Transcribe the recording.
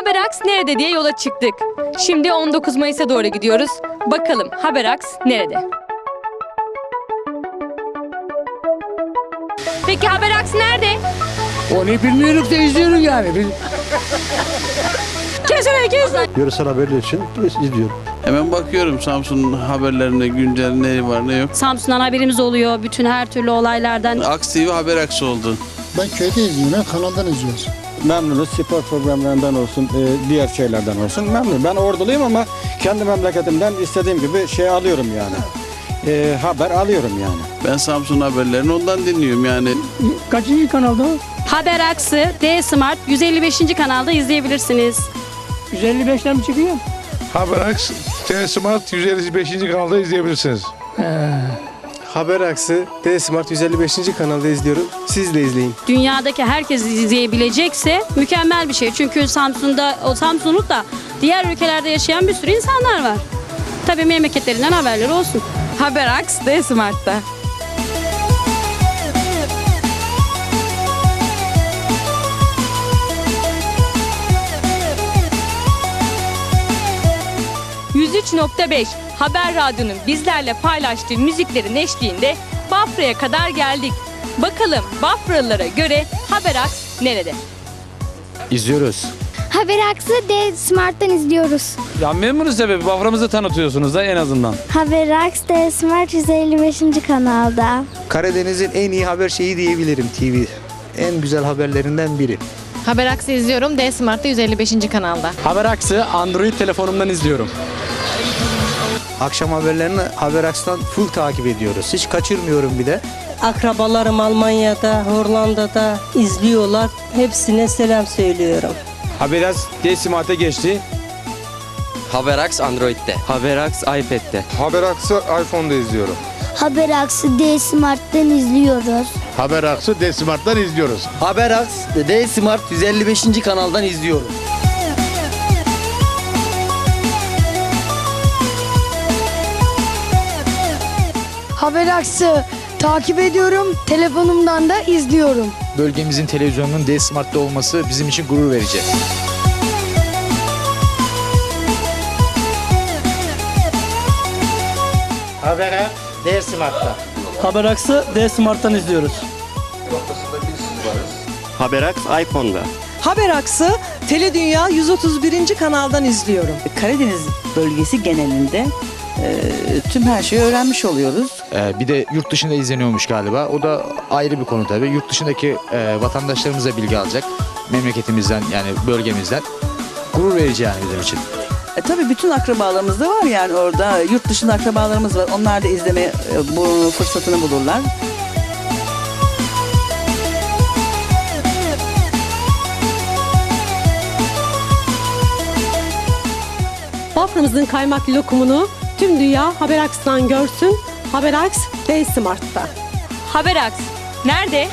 Haberaks nerede diye yola çıktık. Şimdi 19 Mayıs'a doğru gidiyoruz. Bakalım Haberaks nerede? Peki Haberaks nerede? Onu bilmiyoruz da izliyoruz yani. Biz Kesene kes. Yöresel haberler için izliyorum. Hemen bakıyorum Samsun'un haberlerine güncel ne var ne yok. Samsun'dan haberimiz oluyor. Bütün her türlü olaylardan. Aks TV haber aksı oldu. Ben köyde izliyorum, kanaldan izliyoruz. Memnunuz. Spor programlarından olsun, e, diğer şeylerden olsun. Memnun. Ben orduluyum ama kendi memleketimden istediğim gibi şey alıyorum yani. E, haber alıyorum yani. Ben Samsun haberlerini ondan dinliyorum yani. kaçıncı kanalda o? Haber Aksı D Smart 155. kanalda izleyebilirsiniz. 155'ten mi çıkıyor? Haberaks T Smart 155. kanalda izleyebilirsiniz. Haber Aksı D Smart 155. kanalda izliyorum. Siz de izleyin. Dünyadaki herkes izleyebilecekse mükemmel bir şey. Çünkü Samsun'da o Samsun'u da diğer ülkelerde yaşayan bir sürü insanlar var. Tabii memleketlerinden haberleri olsun. Haberaks D Smart'ta. ...103.5 Haber Radyo'nun bizlerle paylaştığı müziklerin eşliğinde Bafra'ya kadar geldik. Bakalım Bafralılara göre Haberaks nerede? İzliyoruz. Haber Aksı D Smart'tan izliyoruz. Ya memnunuz tabii. Baframızı tanıtıyorsunuz da en azından. Haber Aksı D Smart 155. kanalda. Karadeniz'in en iyi haber şeyi diyebilirim TV. En güzel haberlerinden biri. Haber Aksı izliyorum. D Smart'ta 155. kanalda. Haber aksı Android telefonumdan izliyorum. Akşam haberlerini Haber Aks'tan full takip ediyoruz. Hiç kaçırmıyorum bir de. Akrabalarım Almanya'da, Hollanda'da izliyorlar. Hepsine selam söylüyorum. Haber D Smart'a geçti. Haberaks Android'de. Haberaks iPad'de. Haber aksı iPhone'da izliyorum. Haber Aksı D Smart'tan izliyoruz. Haber aksı D Smart'tan izliyoruz. Haberaks D Smart 155. kanaldan izliyorum. Haber Aksı takip ediyorum. Telefonumdan da izliyorum. Bölgemizin televizyonunun D Smart'ta olması bizim için gurur verici. Haber D Smart'ta. Haber Aksı D Smart'tan izliyoruz. Haberaks iPhone'da. Haber Aksı Teledünya 131. kanaldan izliyorum. Karadeniz bölgesi genelinde tüm her şeyi öğrenmiş oluyoruz. bir de yurt dışında izleniyormuş galiba. O da ayrı bir konu tabii. Yurt dışındaki e, vatandaşlarımız da bilgi alacak. Memleketimizden yani bölgemizden. Gurur verici yani bizim için. E, tabii bütün akrabalarımız da var yani orada. Yurt dışında akrabalarımız var. Onlar da izleme e, bu fırsatını bulurlar. Bafra'mızın kaymaklı lokumunu tüm dünya Haber Aks'tan görsün. Haber Aks D Smart'ta. Haberaks nerede?